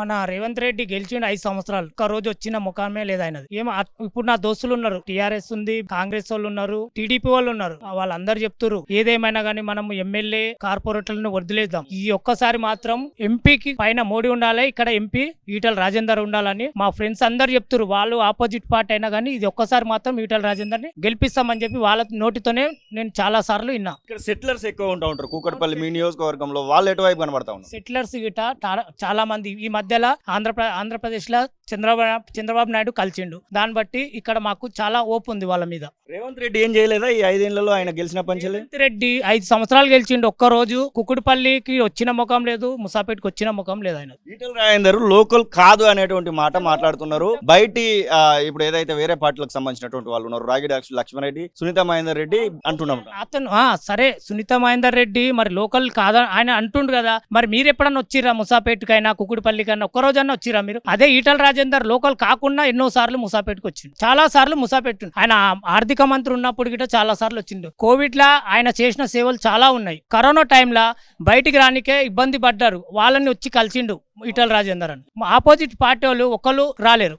మన రేవంత్ రెడ్డి గెలిచిండు ఐదు సంవత్సరాలు. ఒక్క రోజు వచ్చిన ముఖామే లేదు ఆయనది. ఏమో ఇప్పుడు నా దోస్తులు ఉన్నారు. టిఆర్ఎస్ ఉంది కాంగ్రెస్ వాళ్ళు ఉన్నారు టీడీపీ వాళ్ళు ఉన్నారు. వాళ్ళందరూ చెప్తున్నారు ఏదేమైనా కానీ మనం ఎమ్మెల్యే కార్పొరేటర్లను వదిలేద్దాం. ఈ ఒక్కసారి మాత్రం ఎంపీకి పైన మోడీ ఉండాలి ఇక్కడ ఎంపీ ఈటల రాజేందర్ ఉండాలని మా ఫ్రెండ్స్ అందరు చెప్తున్నారు వాళ్ళు ఆపోజిట్ పార్టీ అయినా కానీ ఇది ఒక్కసారి మాత్రం ఈటల రాజేందర్ని గెలిపిస్తామని చెప్పి వాళ్ళ నోటితోనే నేను చాలా సార్లు విన్నా. ఇక్కడ సెటిలర్స్ ఎక్కువ ఉంటా ఉంటారు. కూకట్పల్లి మీ నియోజకవర్గంలో వాళ్ళు ఎటువైపు కనబడతా ఉన్నారు? సెటిలర్స్ గిట చాలా- మంది ఈ మధ్యలో ఆంధ్రప్ర ఆంధ్రప్రదేశ్లో చంద్రబాబు చంద్రబాబు నాయుడు కలిసిండు. దాన్ని బట్టి ఇక్కడ మాకు చాలా ఓపు ఉంది వాళ్ళ మీద. రేవంత్ రెడ్డి ఏం చేయలేదా ఈ ఐదేళ్ళలో ఆయన గెలిచిన పంచలే? రేవంత్ రెడ్డి ఐదు సంవత్సరాలు గెలిచిండు. ఒక్క రోజు కుకుడుపల్లికి వచ్చిన ముఖం లేదు ముసాపేట్కి వచ్చిన ముఖం లేదు ఆయన. ఈటల రాజేందర్ లోకల్ కాదు అనేటువంటి మాట మాట్లాడుతున్నారు. బయటి ఆ, ఇప్పుడు ఏదైతే వేరే పార్టీలకు సంబంధించినటువంటి వాళ్ళు ఉన్నారు రాగిడి లక్ష- లక్ష్మణ్ రెడ్డి సునీత మహేందర్ రెడ్డి అంటున్నాం. అతను ఆ, సరే సునీత మహేందర్ రెడ్డి మరి లోకల్ కాదా? ఆయన అంటుండు కదా. మరి మీరు ఎప్పుడన్నా వచ్చిరా ముసాపేట్కైనా కుకుడుపల్లికైనా ఒక్క ఒక్కరోజన్నా వచ్చిరా మీరు? అదే ఈటల రాజేందర్ లోకల్ కాకుండా ఎన్నో సార్లు ముసాపేట్కి వచ్చిండు. చాలా సార్లు ముసాపేట్ ఆయన ఆర్థిక మంత్రి ఉన్నప్పుడు గిట్ట చాలా సార్లు వచ్చిండు. కోవిడ్ లా ఆయన చేసిన సేవలు చాలా ఉన్నాయి. కరోనా టైంలో బయటికి రానికే ఇబ్బంది పడ్డారు. వాళ్ళని వచ్చి కలిసిండు ఈటల రాజేందర్ అని. ఆపోజిట్ పార్టీ వాళ్ళు ఒకళ్ళు రాలేరు.